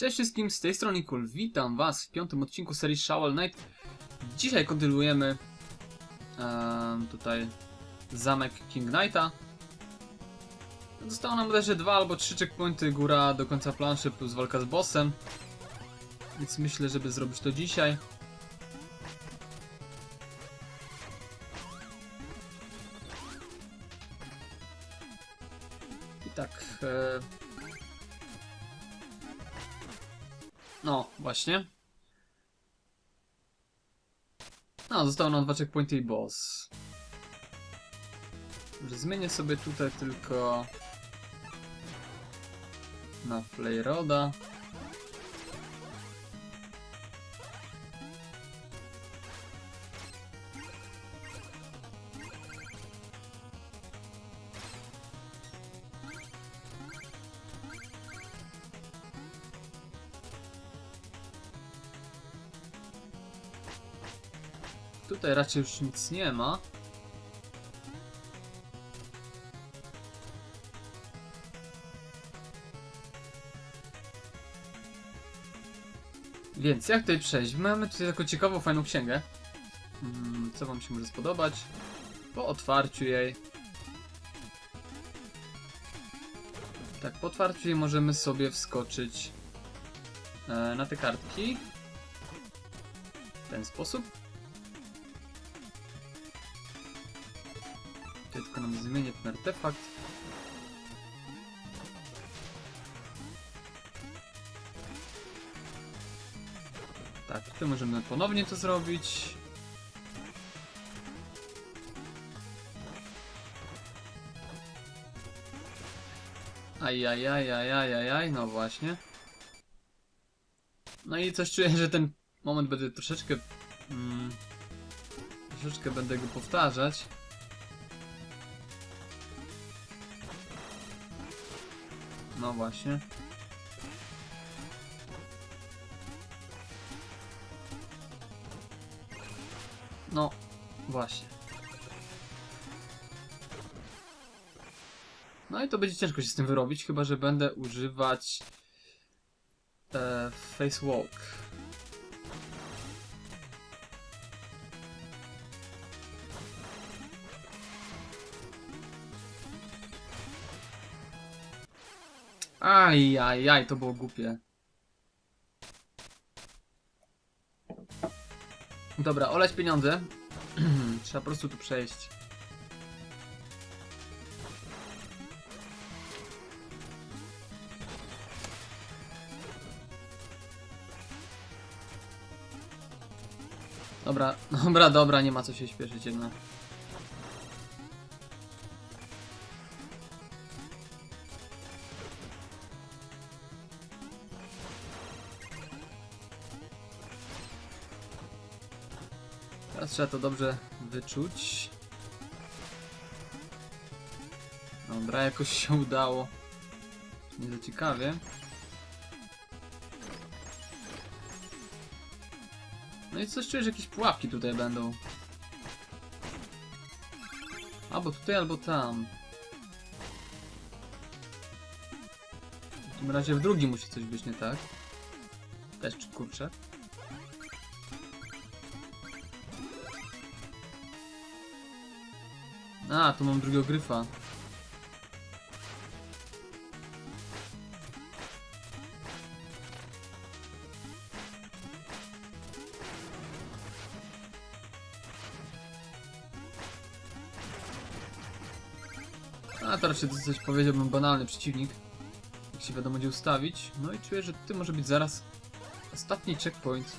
Cześć wszystkim, z tej strony Kul. Witam was w piątym odcinku serii Shovel Knight. Dzisiaj kontynuujemy em, tutaj zamek King Knighta. Zostało nam bodajże dwa albo trzy checkpointy góra do końca planszy plus walka z bossem. Więc myślę, żeby zrobić to dzisiaj. Właśnie. No, zostało nam dwa checkpointy i boss. Zmienię sobie tutaj tylko na Flayroda. Tutaj raczej już nic nie ma. Więc jak tutaj przejść? Mamy tutaj taką ciekawą, fajną księgę. Mm, Co wam się może spodobać? Po otwarciu jej. Tak, po otwarciu jej możemy sobie wskoczyć e, na te kartki. W ten sposób. Tylko nam zmienię ten artefakt. Tak, tutaj możemy ponownie to zrobić. Ajajajajajajaj, no właśnie. No i coś czuję, że ten moment będzie troszeczkę... Mm, troszeczkę będę go powtarzać. No właśnie. No, właśnie. No i to będzie ciężko się z tym wyrobić, chyba że będę używać e, Face Walk. Aj, aj, aj, to było głupie. Dobra, olać pieniądze. Trzeba po prostu tu przejść. Dobra, dobra, dobra, nie ma co się śpieszyć jednak. Teraz trzeba to dobrze wyczuć. Dobra, jakoś się udało. Nie za ciekawie. No i coś czuję, że jakieś pułapki tutaj będą. Albo tutaj, albo tam. W takim razie w drugim musi coś być nie tak. Też kurczę. A, tu mam drugiego gryfa. A, to raczej coś powiedziałbym banalny przeciwnik. Jak się wiadomo gdzie ustawić. No i czuję, że ty może być zaraz ostatni checkpoint.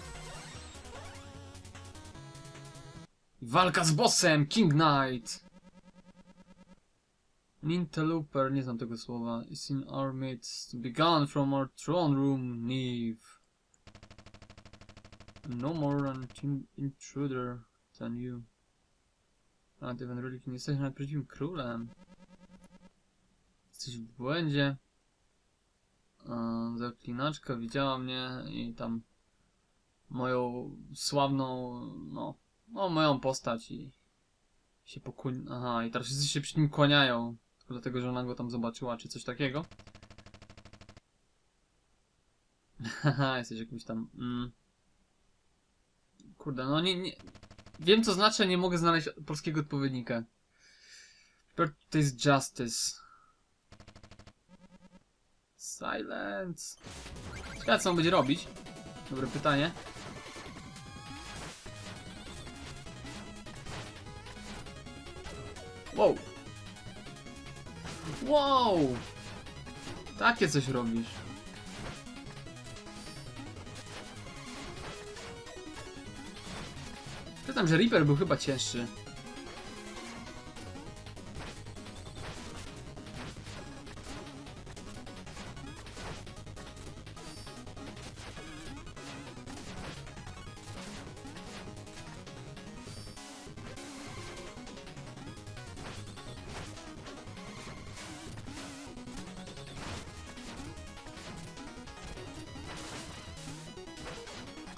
Walka z bossem! King Knight! Ninteloper, nie znam tego słowa. Is in our midst. Be gone from our throne room, Neve. No more an in- intruder than you. A ty, Van Rulik, nie jesteś nawet prawdziwym królem. Jesteś w błędzie. Zaklinaczka widziała mnie i tam moją sławną, no, no moją postać i się pokłon... Aha, i teraz wszyscy się przy nim kłaniają. Dlatego, że ona go tam zobaczyła, czy coś takiego. Haha, jesteś jakimś tam. Mm. Kurde, no nie, nie. Wiem co znaczy, nie mogę znaleźć polskiego odpowiednika. Jest Justice. Silence. Co on będzie robić. Dobre pytanie. Wow. Wow. Takie coś robisz. Pytam, że Reaper był chyba cięższy.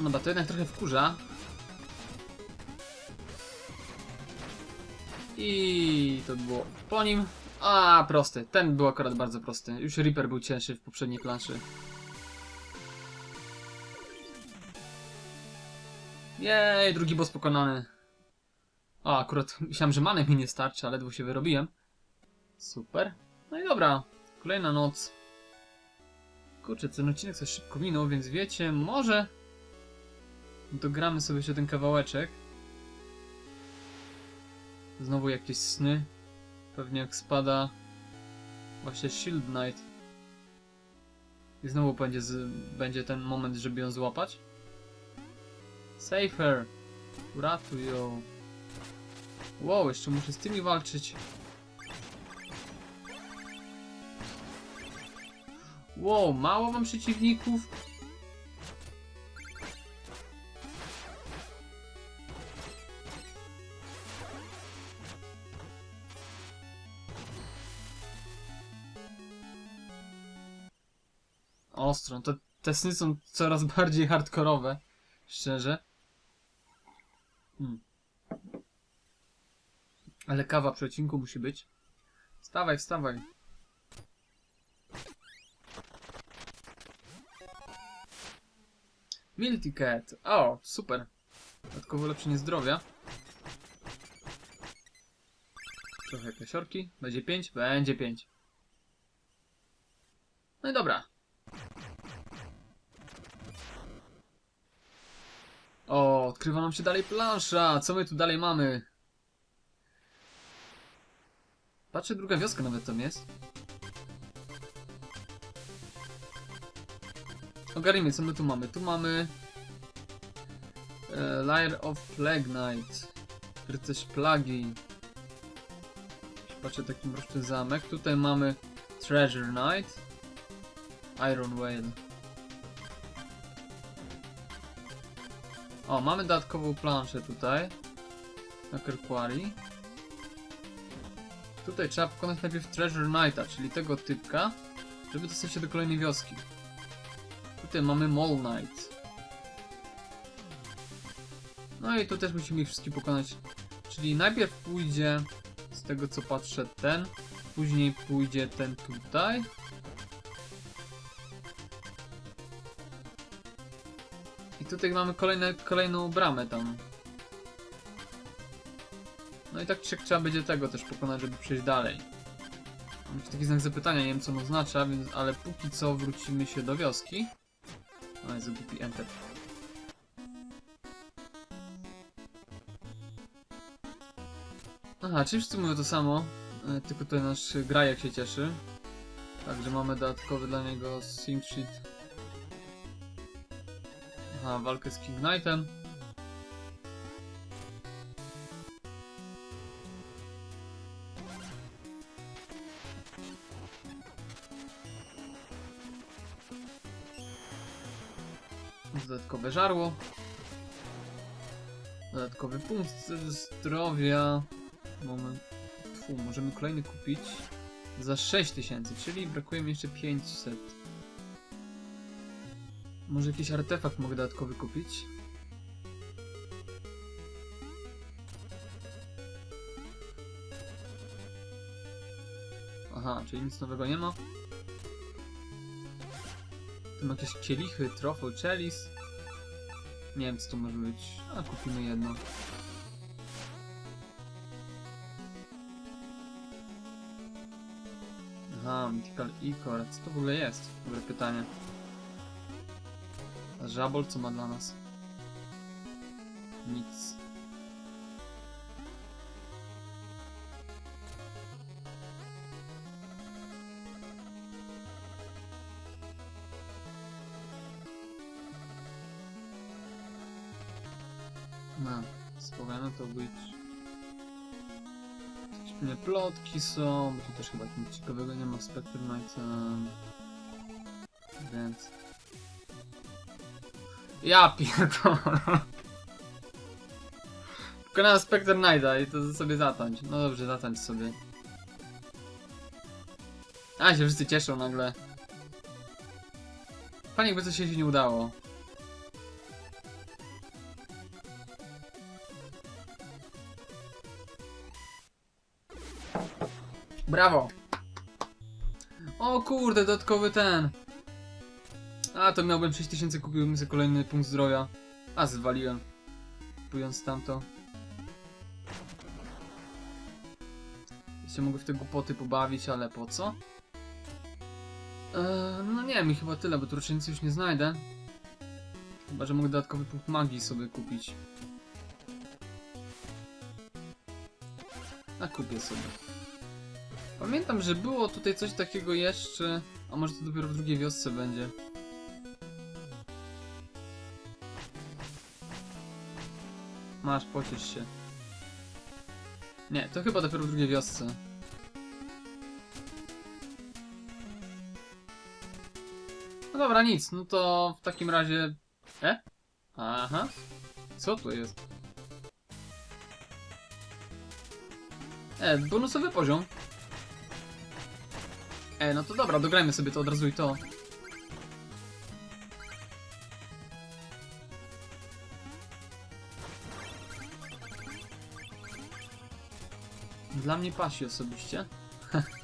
No bo to jednak trochę wkurza. I to było po nim. A, prosty. Ten był akurat bardzo prosty. Już Reaper był cięższy w poprzedniej planszy. Jej, drugi boss pokonany. O, akurat myślałem, że many mi nie starczy, ale ledwo się wyrobiłem. Super. No i dobra. Kolejna noc. Kurczę, ten odcinek coś szybko minął, więc wiecie, może... Dogramy sobie jeszcze ten kawałeczek. Znowu jakieś sny. Pewnie jak spada właśnie Shield Knight. I znowu będzie, z, będzie ten moment, żeby ją złapać. Save her. Uratuj ją. Wow, jeszcze muszę z tymi walczyć. Wow, mało mam przeciwników. Ostro. Te, te sny są coraz bardziej hardkorowe. Szczerze. Hmm. Ale kawa przy odcinku musi być. Wstawaj, wstawaj. Ticket. O, super. Dodatkowo ulepszenie zdrowia. Trochę kasiorki. Będzie 5? Będzie 5. No i dobra. O, odkrywa nam się dalej plansza. Co my tu dalej mamy? Patrzę, druga wioska nawet tam jest. Ogarnijmy, co my tu mamy. Tu mamy... E, Liar of Plague Knight. Rycerz Plagi. Patrzę, taki mroczny zamek. Tutaj mamy Treasure Knight. Iron Whale. O, mamy dodatkową planszę tutaj. Na Quarry. Tutaj trzeba pokonać najpierw Treasure Knighta, czyli tego typka, żeby dostać się do kolejnej wioski. Tutaj mamy Mole Knight. No i tu też musimy ich wszystkich pokonać. Czyli najpierw pójdzie, z tego co patrzę, ten. Później pójdzie ten tutaj. Tutaj mamy kolejne, kolejną bramę tam. No i tak czy trzeba będzie tego też pokonać, żeby przejść dalej. Mam taki znak zapytania, nie wiem co on oznacza, więc, ale póki co wrócimy się do wioski. O, jest głupi enter. Aha, czyli wszyscy mówią to samo, e, tylko tutaj nasz grajek się cieszy. Także mamy dodatkowy dla niego sync sheet. Aha, walkę z King Knightem. Dodatkowe żarło. Dodatkowy punkt zdrowia. Moment. Fu, możemy kolejny kupić za 6000, czyli brakuje mi jeszcze 500. Może jakiś artefakt mogę dodatkowy kupić? Aha, czyli nic nowego nie ma. Tu ma jakieś kielichy, trofo, chelis. Nie wiem co to może być. A kupimy jedno. Aha, Mythical Icor. Co to w ogóle jest? Dobre pytanie. Żabol co ma dla nas? Nic. No, spokojno to być. Jakieś plotki są, bo tu też chyba nic ciekawego nie ma w Spectre Knight. em, Więc... Ja pierdolę. Pokonałem Spectre Knighta i to sobie zatańcz. No dobrze, zatańcz sobie. A, się wszyscy cieszą nagle. Fajnie jakby coś się nie udało. Brawo! O kurde, dodatkowy ten. A, to miałbym 6000, kupiłbym sobie kolejny punkt zdrowia. A, zwaliłem. Kupując tamto. Jeszcze mogę w te głupoty pobawić, ale po co? Eee, no nie wiem, i chyba tyle, bo tu raczej nic już nie znajdę. Chyba, że mogę dodatkowy punkt magii sobie kupić. A kupię sobie. Pamiętam, że było tutaj coś takiego jeszcze, a może to dopiero w drugiej wiosce będzie. Masz, pociesz się. Nie, to chyba dopiero w drugiej wiosce. No dobra, nic, no to w takim razie... E? Aha. Co to jest? E, bonusowy poziom. E, no to dobra, dograjmy sobie to od razu i to. Dla mnie pasi osobiście.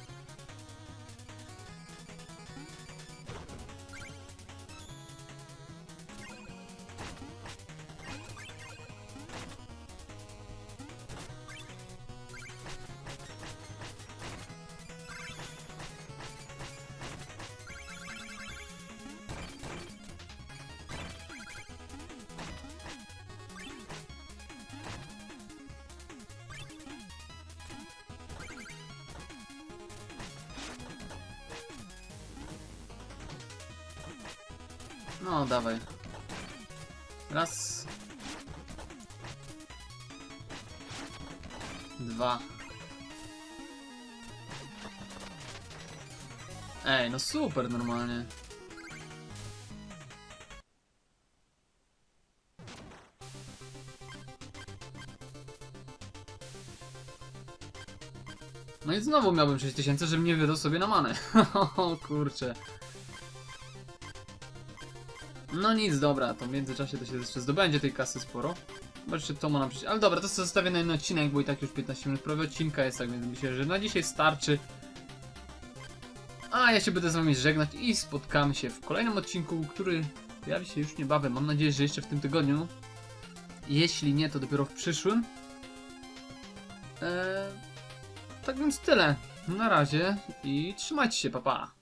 No, dawaj. Raz. Dwa. Ej, no super normalnie. No i znowu miałbym 6000, żebym nie wydał sobie na manę. o kurczę. No nic, dobra, to w międzyczasie to się jeszcze zdobędzie tej kasy sporo. Jeszcze to ma nam przyjść. Ale dobra, to sobie zostawię na jeden odcinek, bo i tak już 15 minut prawie odcinka jest, tak więc myślę, że na dzisiaj starczy. A ja się będę z wami żegnać i spotkamy się w kolejnym odcinku, który pojawi się już niebawem. Mam nadzieję, że jeszcze w tym tygodniu. Jeśli nie, to dopiero w przyszłym. Eee, tak więc tyle. Na razie i trzymajcie się, papa. Pa.